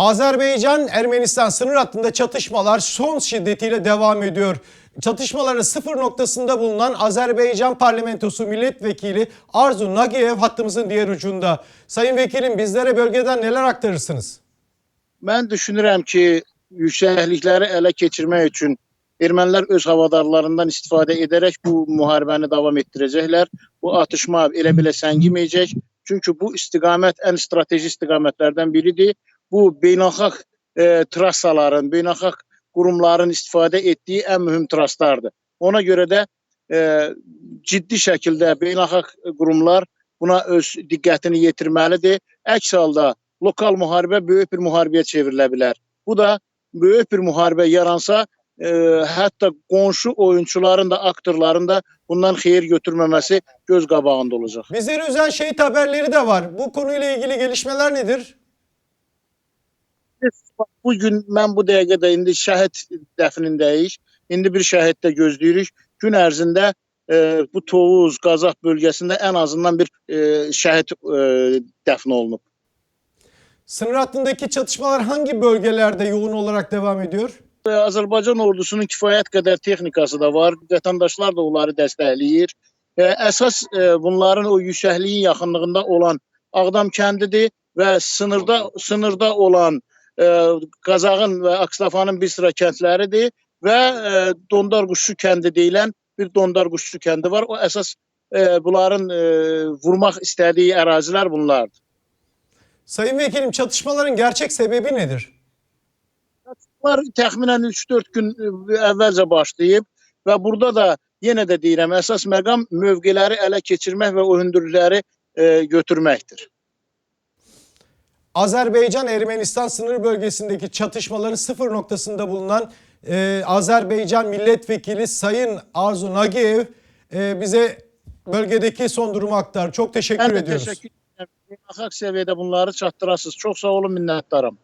Azerbaycan-Ermenistan sınır hattında çatışmalar son şiddetiyle devam ediyor. Çatışmaların sıfır noktasında bulunan Azerbaycan Parlamentosu Milletvekili Arzu Nagiyev hattımızın diğer ucunda. Sayın Vekilim bizlere bölgeden neler aktarırsınız? Mən düşünürəm ki, yüksəklikləri ələ keçirmək üçün ermənilər öz havadarlarından istifadə edərək bu müharibəni davam etdirəcəklər. Bu atışma elə belə səngiməyəcək. Çünki bu istiqamət ən strateji istiqamətlərdən biridir. Bu beynəlxalq e, trassaların, beynəlxalq qurumların istifadə etdiyi ən mühüm traslardır. Ona görə də e, ciddi şəkildə beynəlxalq qurumlar buna öz diqqətini yetirməlidir. Əks halda lokal müharibə böyük bir müharibəyə çevrilə bilər. Bu da böyük bir müharibə yaransa, e, hətta qonşu oyunçuların da, aktorların da bundan xeyir götürməməsi göz qabağında olacaq. Bizleri üzen şehit haberleri de var. Bu konuyla ilgili gelişmeler nedir? Bu gün mən bu dəqiqədə indi şəhid dəfnindəyik. İndi bir şəhid də gözləyirik. Gün ərzində e, bu Tovuz, Qazax bölgəsində ən azından bir e, şəhid e, dəfn olunub. Sınır hattındaki çatışmalar hangi bölgelerde yoğun olarak devam ediyor? E, Azərbaycan ordusunun kifayət qədər texnikası da var. Vətəndaşlar da onları dəstəkləyir. E, Əsas e, bunların o yüksəkliyin yaxınlığında olan Ağdam kəndidir və sınırda sınırda olan e, Qazaxın və Akstafanın bir sıra kəndləridir və e, Dondarquşu kəndi deyilən bir Dondarquşu kəndi var. O əsas e, bunların e, vurmaq istədiyi ərazilər bunlardır. Sayın Vekilim çatışmaların gerçek sebebi nedir? Bunlar təxminən 3-4 gün əvvəlcə başlayıb və burada da yenə də deyirəm, əsas məqam mövqeləri ələ keçirmək və o hündürlükləri e, götürməkdir. Azerbaycan-Ermenistan sınır bölgesindeki çatışmaların sıfır noktasında bulunan e, Azerbaycan Milletvekili Sayın Arzu Nagiyev e, bize bölgedeki son durumu aktar. Çok teşekkür Mən də ediyoruz. təşəkkür edirəm. Beynəlxalq səviyyədə bunları çatdırasınız. Çox sağ olun, minnətdaram.